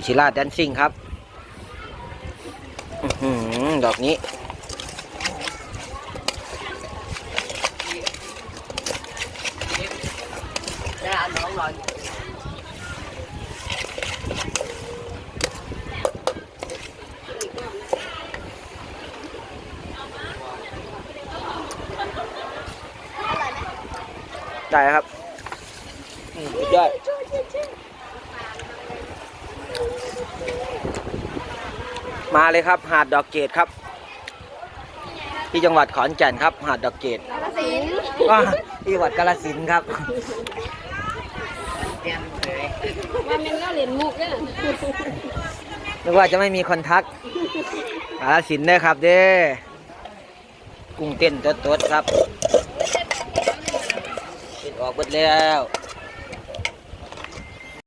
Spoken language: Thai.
พิชิราแดนซิ่งครับอดอกนี้ ได้อาน้องนอนได้ครับอืมสุดยอด มาเลยครับ หาดดอกเกดครับ ที่จังหวัดขอนแก่นครับ หาดดอกเกดกาฬสินธุ์อ่าที่จังหวัดกาฬสินธุ์ครับเตรียมเลยว่าแม่นก็เหรียญมุกเนี่ยนึกว่าจะไม่มีคนทักกาฬสินธุ์เด้อครับ เด้อกุ้งเต้นตัวๆครับติดออกหมดแล้ว